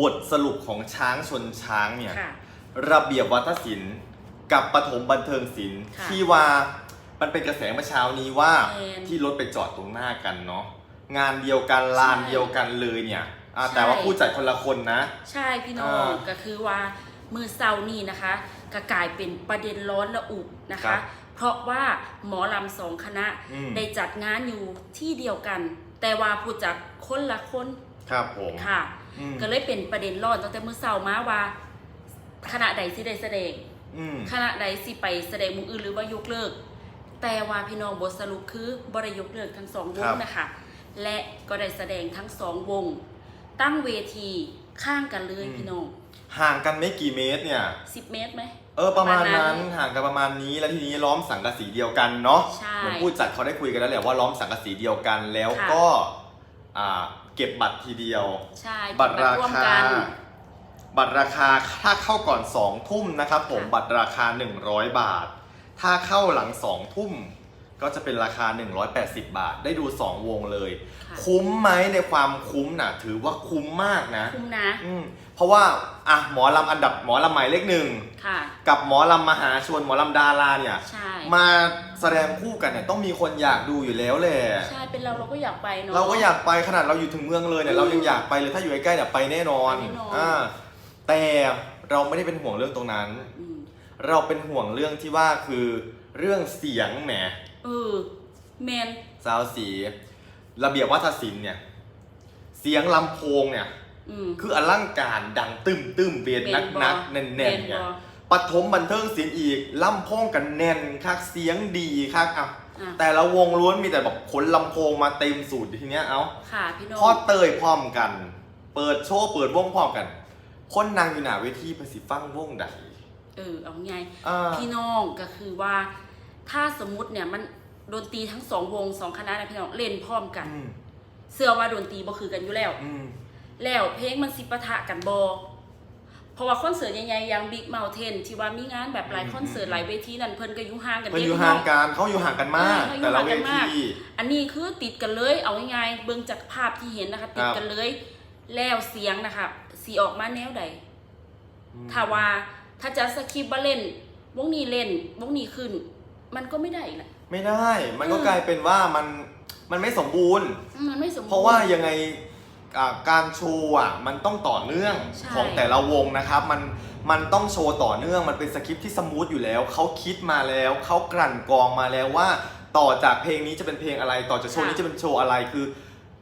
บทสรุปของช้างชนช้างเนี่ย ค่ะ ระเบียบวัฒนศิลป์กับปฐมบันเทิงศิลป์ค่ะที่ว่ามันเป็นกระแสเมื่อเช้านี้ว่าแมนที่รถไปจอดตรงหน้ากันเนาะงานเดียวกันลานใช่เดียวกันเลยเนี่ยอะใช่ แต่ว่าผู้จัดคนละคนนะ ใช่พี่น้ออ่างก็คือว่ามือเซานี่นะคะก็กลายเป็นประเด็นร้อนระอุนะครัคะ บเพราะว่าหมอลำสองคณะอืม ได้จัดงานอยู่ที่เดียวกัน แต่ว่าผู้จัดคนละคนครับผม ค่ะ อืมก็เลยเป็นประเด็นร้อนตั้งแต่มือเซามาว่าคณะใดสิได้แสดง อืม คณะใดสิไปแสดงมุงอื่นหรือว่ายกเลิก แต่ว่าพี่น้องบทสรุปคือบริยกเลิกทั้งสองวครังบนะคะและก็ได้แสดงทั้งสองวง ตั้งเวทีข้างกันเลยพี่น้องห่างกันไม่กี่เมตรเนี่ย10เมตรไหม เออประมาณประมาณนั้นั้นนห่างกันประมาณนี้แล้วทีนี้ล้อมสังกะสีเดียวกันเนาะใช่เหมือนผู้จัดเขาได้คุยกันแล้วแหละว่าล้อมสังกะสีเดียวกันแล้วค่ะก็ อ่าเก็บบัตรทีเดียว ใช่บัตรราร่วมคา กัน บัตรราคาถ้าเข้าก่อน2ทุ่มนะครับผมค่ะ บัตรราคา 100 บาท ถ้าเข้าหลัง2ทุ่ม ก็จะเป็นราคา 180 บาท ได้ดู 2 วงเลย ค่ะ คุ้มไหมในความคุ้มน่ะถือว่าคุ้มมากนะคุ้มนะ อืมเพราะว่าอะหมอลำอันดับหมอลำหมายเลขหนึ่งค่ะ กับหมอลำมหาชนหมอลำดาราเนี่ย ใช่ มาแสดงคู่กันเนี่ยต้องมีคนอยากดูอยู่แล้วแหละใช่ เป็นเราเราก็อยากไปเนาะ เราก็อยากไปขนาดเราอยู่ถึงเมืองเลยเนี่ยอืมเรายังอยากไปเลยถ้าอยู่ใกล้ๆเนี่ยไปแน่นอนไปแน่นอน อ่าแต่เราไม่ได้เป็นห่วงเรื่องตรงนั้น อืมเราเป็นห่วงเรื่องที่ว่าคือเรื่องเสียงแหม เออ แมนสาวสี ระเบียบวัฒนศิลป์เนี่ย เสียงลำโพงเนี่ย อืม คืออลังการดังตึมตึมๆเบียดนักนักๆแน่นๆเนี่ยบ่ปฐมบันเทิงศิลป์อีกลำโพงกันแน่นคักเสียงดีคักอะอะ แต่ละวงล้วนมีแต่แบบขนลำโพงมาเต็มสูตรทีเนี้ยเอา ค่ะพี่น้อง พอเตยพร้อมกัน เปิดโชว์เปิดวงพร้อมกัน คนนางอยู่หน้าเวทีไปสิฟังวงใดเออเอาไง อ่า พี่น้องก็คือว่า ถ้าสมมุติเนี่ยมันดนตรีทั้งสองวงสองคณะนะพี่น้องเล่นพร้อมกัน อืมเสื้อว่าดนตรีบ่คือกันอยู่แล้ว อืมแล้วเพลงมันสิปะทะกันบอเพราะว่าคอนเสิร์ตใหญ่ๆอย่าง Big Mountain ที่ว่ามีงานแบบหลายคอนเสิร์ตหลายเวทีนั่นเพิ่นก็อยู่ห่างกันเพิ่นเด้อยู่พี่ห่างน้องกันเขาอยู่ห่างกันมาก เออเขาอยู่แต่ละเวห่างกันมาก ที อันนี้คือติดกันเลย เอาง่ายๆเบิ่งจากภาพที่เห็นนะคะ ติดกันเลย แล้วเสียงนะคะสีออกมาแนวใด ถ้าว่าถ้าจะสคริปต์ว่าเล่น วงนี้เล่น วงนี้ขึ้น มันก็ไม่ได้อีกแหละ ไม่ได้ มันก็อืม กลายเป็นว่ามันมันไม่สมบูรณ์มันไม่สมบูรณ์ เพราะว่ายังไงอ่าการโชว์อะมันต้องต่อเนื่องใช่ ของแต่ละวงนะครับ มันมันต้องโชว์ต่อเนื่องมันเป็นสคริปต์ที่สมูทอยู่แล้วเขาคิดมาแล้วเขากลั่นกรองมาแล้วว่า ต่อจากเพลงนี้จะเป็นเพลงอะไร ต่อจากโชว์นี้จะเป็นโชว์อะไรคือ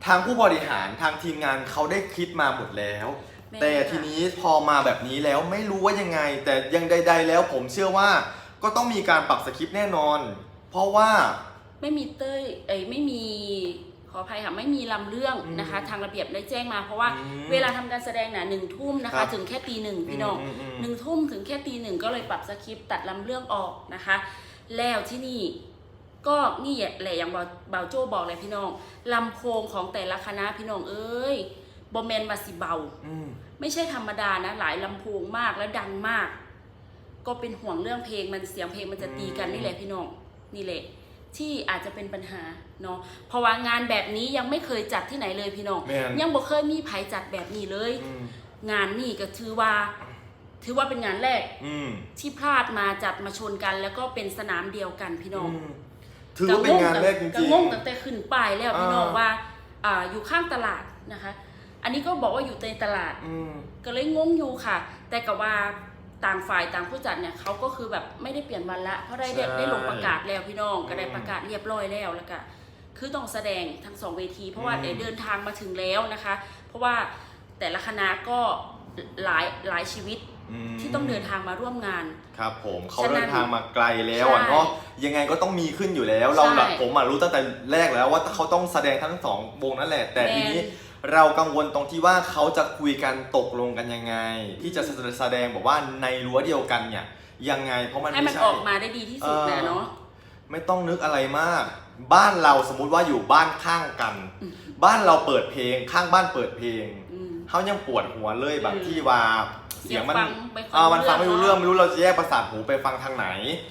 ทางผู้บริหารทางทีมงานเขาได้คิดมาหมดแล้ว ม่แต่ทีนี้พอมาแบบนี้แล้วไม่รู้ว่ายังไง แต่ยังใด ๆ แล้วผมเชื่อว่า ก็ต้องมีการปรับสคริปต์แน่นอน เพราะว่า ไม่มีเต้ยเอ้ยไม่มีขออภัยค่ะไม่มีลำเรื่องอืมนะคะ ทางระเบียบได้แจ้งมาเพราะว่าอืมเวลาทำการแสดงน่ะหนึ่งทุ่มนะครัคะ บถึงแค่ตีหนึ่งพี่น้องมมหนึ่งทุ่มถึงแค่ตีหนึ่งก็เลยปรับสคริปต์ตัดลำเรื่องออกนะคะ แล้วที่นี่ก็นี่แหละอย่างเบาเบาโจ้บอกเลยพี่น้องลำโพงของแต่ละคณะพี่น้องเอ้ยบอมแมนมาสิเบา อืม ไม่ใช่ธรรมดานะ หลายลำโพงมากและดังมาก ก็เป็นห่วงเรื่องเพลงมันเสียงเพลงมันจะตีกันนี่แหละพี่น้องนี่แหละ ที่อาจจะเป็นปัญหาเนาะเพราะว่างานแบบนี้ยังไม่เคยจัดที่ไหนเลยพี่น้องแม่น ยังบ่เคยมีไผจัดแบบนี้เลย อืมงานนี่ก็ถือว่า ถือว่าเป็นงานแรกอืมที่พลาดมาจัดมาชนกัน แล้วก็เป็นสนามเดียวกันพี่น้อง อืมถือว่าเป็นงานแรกจริก็งงงตั้งแต่ขึ้นป้ายแล้วพี่น้องอ่า ว่าอ่าอยู่ข้างตลาดนะคะ อันนี้ก็บอกว่าอยู่ในตลาด ๆอืม ก็เลยงงอยู่ค่ะ แต่กับว่า ต่างฝ่ายต่างผู้จัดเนี่ยเขาก็คือแบบไม่ได้เปลี่ยนวันละเพราะได้ได้ใช่ ได้ลงประกาศแล้วพี่น้องก็ได้อืมประกาศเรียบร้อยแล้วแล้วก็คือต้องแสดงทั้งสองเวที เพราะว่าอืม ได้เดินทางมาถึงแล้วนะคะ เพราะว่าแต่ละคณะก็หลายหลายชีวิตมที่ต้องเดินทางมาร่วมงาน ครับผมเขาฉะนั้นเดินทางมาไกลแล้วอะใช่เนาะยังไงก็ต้องมีขึ้นอยู่แล้ว เราใช่แบบผมอะรู้ตั้งแต่แรกแล้วว่าเขาต้องแสดงทั้งสองวงนั่นแหละ แต่แม่นทีนี้ เรากังวลตรงที่ว่าเขาจะคุยกันตกลงกันยังไง ที่จะแสดงบอกว่าในรั้วเดียวกันเนี่ยยังไงเพราะมันให้ไม่มันใช่ออกมาได้ดีที่สุดเออนะเนาะ ไม่ต้องนึกอะไรมาก บ้านเราสมมุติว่าอยู่บ้านข้างกัน อืม บ้านเราเปิดเพลงข้างบ้านเปิดเพลง อืม เขายังปวดหัวเลยบางอืมที่ว่าเสียงมันฟังไปฟังอ่ามันฟังไม่รู้เรื่องเนอะไม่รู้เราจะแยกประสาทหูไปฟังทางไหน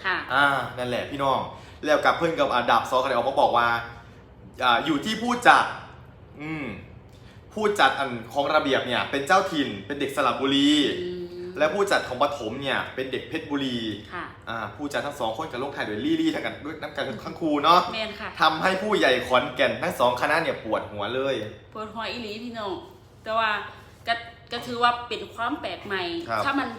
ค่ะ อ่านั่นแหละพี่น้อง แล้วกับเพื่อนกับอาดับซอเขาเลยออกมาบอกว่าอ่าอยู่ที่ผู้จัด อืม ผู้จัดอันของระเบียบเนี่ยเป็นเจ้าถิ่นเป็นเด็กสระบุรี อืมและผู้จัดของปฐมเนี่ยเป็นเด็กเพชรบุรีค่ะอ่าผู้จัดทั้งสองคนกับลงถ่ายด้วยลี่ลี่ทั้งกันด้วยน้ำกันทั้งครูเนาะแมนค่ะทำให้ผู้ใหญ่ขอนแก่นทั้งสองคณะเนี่ยปวดหัวเลยเปิดหัวอีหลีพี่น้องแต่ว่าก็ก็ถือว่าเป็นความแปลกใหม่ ครับ ถ้ามัน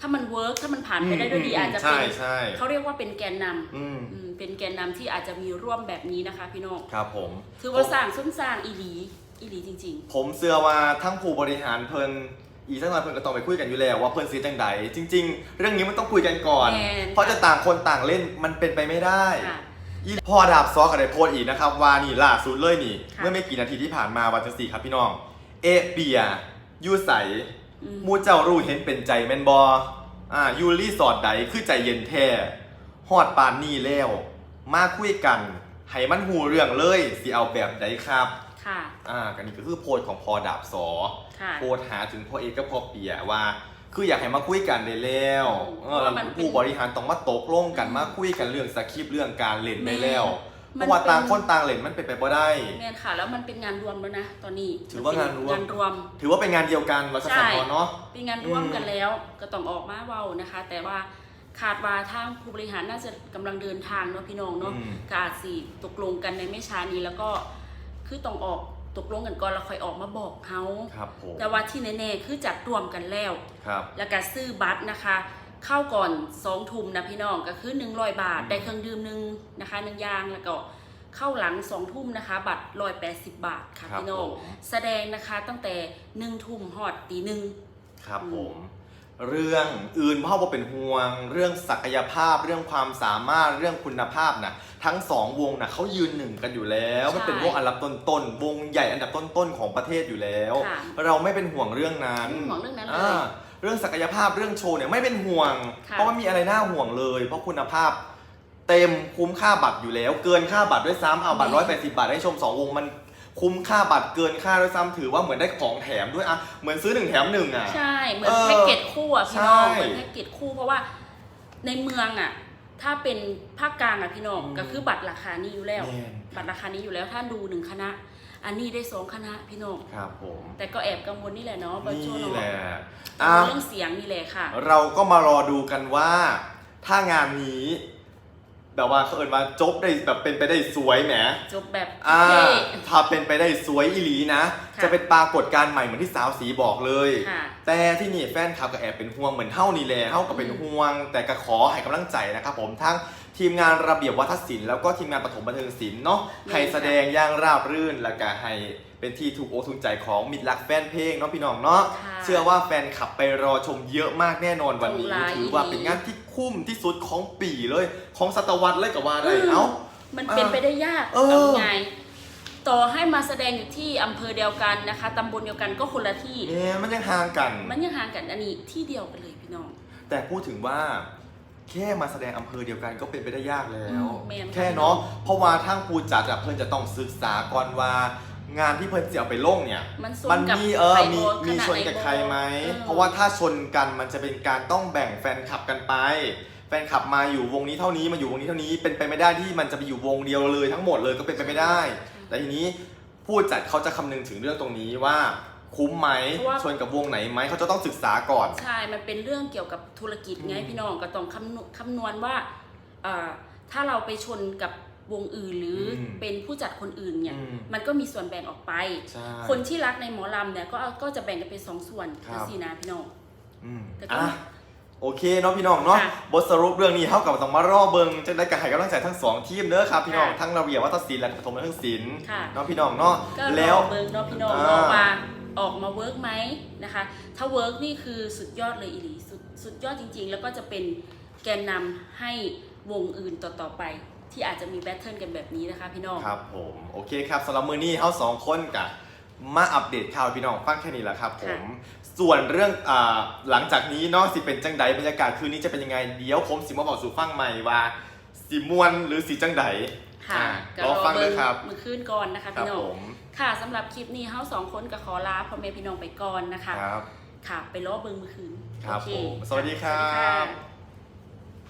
ถ้ามันเวิร์กถ้ามันผ่านไปได้ด้วยดีอาจจะใช่เป็นใช่เขาเรียกว่าเป็นแกนนำอืมอืมเป็นแกนนำที่อาจจะมีร่วมแบบนี้นะคะ พี่น้อง ครับผมถือว่าสร้างซุ้มสร้างอีหลี อีหลีจริง ผมเชื่อว่าทั้งผู้บริหารเพิ่นอีกสักหน่อยเพิ่นก็ต้องไปคุยกันอยู่แล้วว่าเพิ่นซื้อจังใดจริง ๆ เรื่องนี้มันต้องคุยกันก่อน แม่น เพราะจะต่างคนต่างเล่นมันเป็นไปไม่ได้ ๆ ค่ะ อีพ่อดาบซอกับไดโพสต์อีกนะครับว่านี่ล่าสุดเลยนี่ ค่ะ เมื่อไม่กี่นาทีที่ผ่านมาวันจันทร์สี่ครับพี่น้อง เอเบียยูใสอืมหมูเจ้ารู้เห็นเป็นใจแมนบออ่ายูรีสอดใดคือใจเย็นแท้ฮอดปานนี่แล้ว มาคุยกัน ให้มันหูเรื่องเลยสิเอาแบบใดครับ ค่ะ อ่ากันนี่ก็คือโพสต์ของพอดาบสอค่ะ โพสต์หาถึงพ่อเอกกับพ่อเปียว่า คืออยากให้มาคุยกันได้แล้วอืมเออเพราะว่ามันเป็นผู้บริหารต้องมาตกลงกันมาคุยกันเรื่องสคริปต์เรื่องการเล่นได้แล้วแม่เพราะว่ามันเป็น ต่างคนต่างเล่นมันเป็นไปบ่ได้แมนค่ะ แล้วมันเป็นงานรวมแล้วนะ ตอนนี้ถือว่างานรวม งานรวม ถือว่าเป็นงานเดียวกันวัฒนธรรมเนาะ เป็นงานร่วมอืมกันแล้วก็ต้องออกมาเว้านะคะ แต่ว่าขาดว่าทางผู้บริหารน่าจะกำลังเดินทางเนาะพี่น้องเนาะอืมก็อาจสิตกลงกันในไม่ช้านี้แล้วก็ คือต้องออกตกลงกันก่อนแล้วค่อยออกมาบอกเขาครับผมแต่ว่าที่แน่ๆคือจัดรวมกันแล้วครับแล้วก็ซื้อบัตรนะคะ เข้าก่อนสองทุ่มนะพี่น้องก็คือ100 บาทอืมได้เครื่องดื่มหนึ่งนะคะหนึ่งอย่างแล้วก็เข้าหลังสองทุ่มนะคะ บัตรร้อยแปดสิบบาทค่ะครับพี่น้องผมแสดงนะคะตั้งแต่หนึ่งทุ่มหอดตีหนึ่งครับอืมผม เรื่องอื่นพ่อบ่เป็นห่วง เรื่องศักยภาพ เรื่องความสามารถเรื่องคุณภาพนะทั้งสองวงนะเขายืนหนึ่งกันอยู่แล้วมันเป็นวงอันดับต้นๆวงใหญ่อันดับต้นๆของประเทศอยู่แล้ว ค่ะ เราไม่เป็นห่วงเรื่องนั้นไม่ห่วงเรื่องนั้นเลยาเรื่องศักยภาพเรื่องโชว์เนี่ยไม่เป็นห่วง ค่ะ เพราะมันมีอะไรน่าห่วงเลย เพราะคุณภาพ เต็มคุ้มค่าบัตรอยู่แล้ว เกินค่าบัตรด้วยซ้ำเอาบัตรร้อยแปดสิบาทให้ชมสองวงมัน คุ้มค่าบัตรเกินค่าด้วยซ้ำถือว่าเหมือนได้ของแถมด้วยอะเหมือนซื้อหนึ่งแถมหนึ่งอะ ใช่ เหมือนเออแพ็กเกจคู่อะพี่น้องใช่เหมือนแพ็กเกจคู่เพราะว่าในเมืองอะ ถ้าเป็นภาคกลางอะพี่น้องอืมก็คือบัตรราคานี้อยู่แล้วแม่นบัตรราคานี้อยู่แล้วถ้าดูหนึ่งคณะ อันนี้ได้สองคณะพี่น้องครับผมแต่ก็แอบกังวลนี่แหละเนาะบางช่วงนี่เนาะแหละกัอะงวลเรื่องเสียงนี่แหละค่ะ เราก็มารอดูกันว่า ถ้างานนี้ แบบว่าเขาเอินว่าจบได้แบบเป็นไปได้สวยแหม จบแบบอ่า เท่ ถ้าเป็นไปได้สวยอีหลีนะ ค่ะ จะเป็นปรากฏการณ์ใหม่เหมือนที่สาวสีบอกเลย ค่ะ แต่ที่นี่แฟนคลับก็แอบเป็นห่วงเหมือนเท่านี่แหละเท่ากับเป็นห่วง แต่ก็ขอให้กำลังใจนะครับผมทั้งทีมงานระเบียบวัฒนศิลป์แล้วก็ทีมงานปฐมบันเทิงศิลป์เนาะนี่ให้แสดงอย่างราบรื่นแล้วก็ให้ เป็นที่ถูกอกถูกใจของมิตรรักแฟนเพลงเนาะพี่น้องเนาะค่ะเชื่อว่าแฟนคลับไปรอชมเยอะมากแน่นอนวันนี้ตรงไลน์ถือว่าเป็นงานที่คุ้มที่สุดของปีเลย ของศตวรรษเลยกับว่าได้อืม เอ้า มันเป็นไปได้ยากเออเอาไงต่อให้มาแสดงอยู่ที่อำเภอเดียวกันนะคะตำบลเดียวกันก็คนละที่เนี่ยมันยังห่างกัน มันยังห่างกันอันนี้ที่เดียวกันเลยพี่น้อง แต่พูดถึงว่าแค่มาแสดงอำเภอเดียวกันก็เป็นไปได้ยากแล้ว อืมแม่นค่ะแค่เนาะเพราะว่าทางผู้จัดอะเพิ่นจะต้องศึกษาก่อนว่า งานที่เพิ่นจะเอาไปลงเนี่ยมันชมันนกับมีเออใครมีบ่มีขนาดชนกับใครไหมออ เพราะว่าถ้าชนกันมันจะเป็นการต้องแบ่งแฟนคลับกันไป แฟนคลับมาอยู่วงนี้เท่านี้มาอยู่วงนี้เท่านี้เป็นไปไม่ได้ที่มันจะไปอยู่วงเดียวเลยทั้งหมดเลยก็เป็นไปไม่ได้ แต่ทีนี้ผู้จัดเขาจะคำนึงถึงเรื่องตรงนี้ว่าคุ้มไหมเพราะว่า ชนกับวงไหนไหมเขาจะต้องศึกษาก่อน ใช่ มันเป็นเรื่องเกี่ยวกับธุรกิจไงอืมพี่น้องก็ต้องคำนวณคำนวณว่าเอ่อถ้าเราไปชนกับ วงอื่นหรืออมเป็นผู้จัดคนอื่นเนี่ย อืมมันก็มีส่วนแบ่งออกไป ใช่คนที่รักในหมอลำเนี่ยก็ก็จะแบ่งกันเป็นสองส่วนครับ สินะพี่น้อง อืมแต่ก็อะโอเคเนาะพี่น้องเนาะค่ะบทสรุปเรื่องนี้เท่ากับต้องมารอเบิงจะได้กระหายกำลังใจทั้งสองทีมเด้อครับพี่น้องค่ะทั้งระเบียบวัฒนศิลป์และปฐมวัฒนศิลป์ค่ะ เนาะพี่น้องเนาะก็แล้รวอเบิงเนาะพี่น้องอ่า เนาะว่าออกมาเวิร์กไหมนะคะ ถ้าเวิร์กนี่คือสุดยอดเลยอีหลีสุดสุดยอดจริง ๆ แล้วก็จะเป็นแกนนำให้วงอื่นต่อๆไป ที่อาจจะมีแบทเทิลกันแบบนี้นะคะพี่น้อง ครับผมโอเคครับสำหรับมือนี้เขาสองคนกับมาอัปเดตข่าวให้พี่น้องฟังแค่นี้แหละครับผมส่วนเรื่องอ่าหลังจากนี้เนาะสิเป็นจังใดบรรยากาศคืนนี้จะเป็นยังไงเดี๋ยวผมสิมาบอกสู่ฟังใหม่ว่าสีมวนหรือสีจังใดค่ะอ่าก็รอรอฟังเบิเลยงครับมือขึ้นก่อนนะคะครับพี่น้อผงมค่ะสำหรับคลิปนี้เฮาสองคนก็ขอลาพ่อแม่พี่น้องไปก่อนนะคะครับค่ะไปล้อเบิงมือคืนครับโอเผมสวัสดีครับสวัสดีค่ะ